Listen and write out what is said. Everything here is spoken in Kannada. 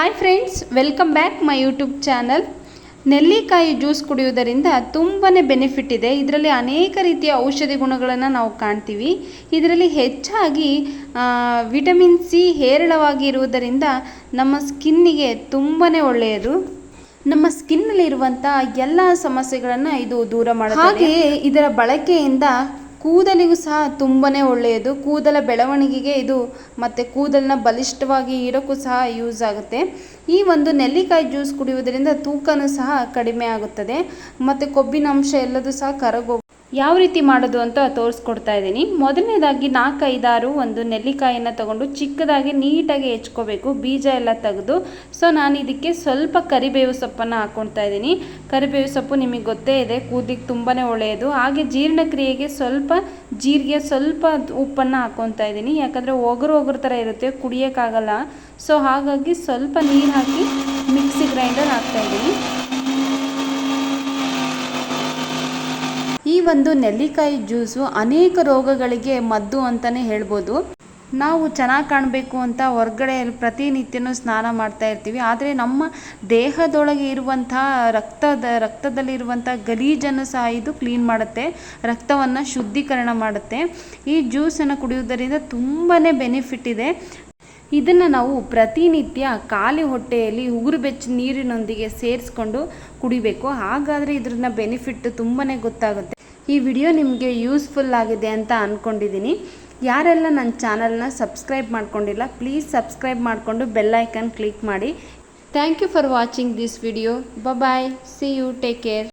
Hi friends welcome back my YouTube channel ನೆಲ್ಲಿಕಾಯಿ ಜ್ಯೂಸ್ ಕುಡಿಯುವುದರಿಂದ ತುಂಬಾ ಬೆನಿಫಿಟ್ ಇದೆ. ಇದರಲ್ಲಿ ಅನೇಕ ರೀತಿಯ ಔಷಧಿ ಗುಣಗಳನ್ನು ನಾವು ಕಾಣ್ತೀವಿ. ಇದರಲ್ಲಿ ಹೆಚ್ಚಾಗಿ ವಿಟಮಿನ್ ಸಿ ಹೇರಳವಾಗಿ ಇರುವುದರಿಂದ ನಮ್ಮ ಸ್ಕಿನ್ನಿಗೆ ತುಂಬಾ ಒಳ್ಳೆಯದು. ನಮ್ಮ ಸ್ಕಿನ್ನಲ್ಲಿರುವಂಥ ಎಲ್ಲ ಸಮಸ್ಯೆಗಳನ್ನು ಇದು ದೂರ ಮಾಡುತ್ತೆ ಹಾಗೆಯೇ ಇದರ ಬಳಕೆಯಿಂದ ಕೂದಲಿಗೂ ಸಹ ತುಂಬಾ ಒಳ್ಳೆಯದು. ಕೂದಲ ಬೆಳವಣಿಗೆಗೆ ಇದು ಮತ್ತು ಕೂದಲನ್ನ ಬಲಿಷ್ಠವಾಗಿ ಇಡೋಕ್ಕೂ ಸಹ ಯೂಸ್ ಆಗುತ್ತೆ. ಈ ಒಂದು ನೆಲ್ಲಿಕಾಯಿ ಜ್ಯೂಸ್ ಕುಡಿಯುವುದರಿಂದ ತೂಕನೂ ಸಹ ಕಡಿಮೆ ಆಗುತ್ತದೆ. ಮತ್ತು ಕೊಬ್ಬಿನ ಅಂಶ ಎಲ್ಲದೂ ಸಹ ಕರಗೋ ಯಾವ ರೀತಿ ಮಾಡೋದು ಅಂತ ತೋರಿಸ್ಕೊಡ್ತಾ ಇದ್ದೀನಿ. ಮೊದಲನೇದಾಗಿ ನಾಲ್ಕೈದಾರು ಒಂದು ನೆಲ್ಲಿಕಾಯನ್ನು ತಗೊಂಡು ಚಿಕ್ಕದಾಗಿ ನೀಟಾಗಿ ಹೆಚ್ಕೋಬೇಕು. ಬೀಜ ಎಲ್ಲ ತೆಗೆದು. ಸೊ, ನಾನು ಇದಕ್ಕೆ ಸ್ವಲ್ಪ ಕರಿಬೇವು ಸೊಪ್ಪನ್ನು ಹಾಕ್ಕೊಳ್ತಾ ಇದ್ದೀನಿ. ಕರಿಬೇವು ಸೊಪ್ಪು ನಿಮಗೆ ಗೊತ್ತೇ ಇದೆ ಕೂದಿಗೆ ತುಂಬಾ ಒಳ್ಳೆಯದು. ಹಾಗೆ ಜೀರ್ಣಕ್ರಿಯೆಗೆ ಸ್ವಲ್ಪ ಜೀರಿಗೆ, ಸ್ವಲ್ಪ ಉಪ್ಪನ್ನು ಹಾಕ್ಕೊತಾ ಇದ್ದೀನಿ. ಯಾಕಂದರೆ ಒಗರು ಒಗರು ಥರ ಇರುತ್ತೆ, ಕುಡಿಯೋಕ್ಕಾಗಲ್ಲ. ಸೊ, ಹಾಗಾಗಿ ಸ್ವಲ್ಪ ನೀರು ಹಾಕಿ ಮಿಕ್ಸಿ ಗ್ರೈಂಡರ್ ಹಾಕ್ತಾ ಇದ್ದೀನಿ ಈ ಒಂದು ನೆಲ್ಲಿಕಾಯಿ ಜ್ಯೂಸು ಅನೇಕ ರೋಗಗಳಿಗೆ ಮದ್ದು ಅಂತಲೇ ಹೇಳ್ಬೋದು. ನಾವು ಚೆನ್ನಾಗಿ ಕಾಣಬೇಕು ಅಂತ ಹೊರಗಡೆ ಪ್ರತಿನಿತ್ಯನೂ ಸ್ನಾನ ಮಾಡ್ತಾ ಇರ್ತೀವಿ. ಆದರೆ ನಮ್ಮ ದೇಹದೊಳಗೆ ಇರುವಂತಹ ರಕ್ತದ, ರಕ್ತದಲ್ಲಿರುವಂಥ ಗಲೀಜನ್ನು ಸಹ ಇದು ಕ್ಲೀನ್ ಮಾಡುತ್ತೆ, ರಕ್ತವನ್ನು ಶುದ್ಧೀಕರಣ ಮಾಡುತ್ತೆ. ಈ ಜ್ಯೂಸನ್ನು ಕುಡಿಯುವುದರಿಂದ ತುಂಬಾ ಬೆನಿಫಿಟ್ ಇದೆ. ಇದನ್ನು ನಾವು ಪ್ರತಿನಿತ್ಯ ಖಾಲಿ ಹೊಟ್ಟೆಯಲ್ಲಿ ಉಗುರು ಬೆಚ್ಚ ನೀರಿನೊಂದಿಗೆ ಸೇರಿಸ್ಕೊಂಡು ಕುಡಿಬೇಕು. ಹಾಗಾದರೆ ಇದ್ರನ್ನ ಬೆನಿಫಿಟ್ ತುಂಬಾ ಗೊತ್ತಾಗುತ್ತೆ. ಈ ವಿಡಿಯೋ ನಿಮಗೆ ಯೂಸ್ಫುಲ್ ಆಗಿದೆ ಅಂತ ಅಂದ್ಕೊಂಡಿದ್ದೀನಿ ಯಾರೆಲ್ಲ ನನ್ನ ಚಾನಲ್ನ ಸಬ್ಸ್ಕ್ರೈಬ್ ಮಾಡ್ಕೊಂಡಿಲ್ಲ, ಪ್ಲೀಸ್ ಸಬ್ಸ್ಕ್ರೈಬ್ ಮಾಡಿಕೊಂಡು ಬೆಲ್ಲೈಕನ್ ಕ್ಲಿಕ್ ಮಾಡಿ. Thank you for watching this video. Bye see you, take care.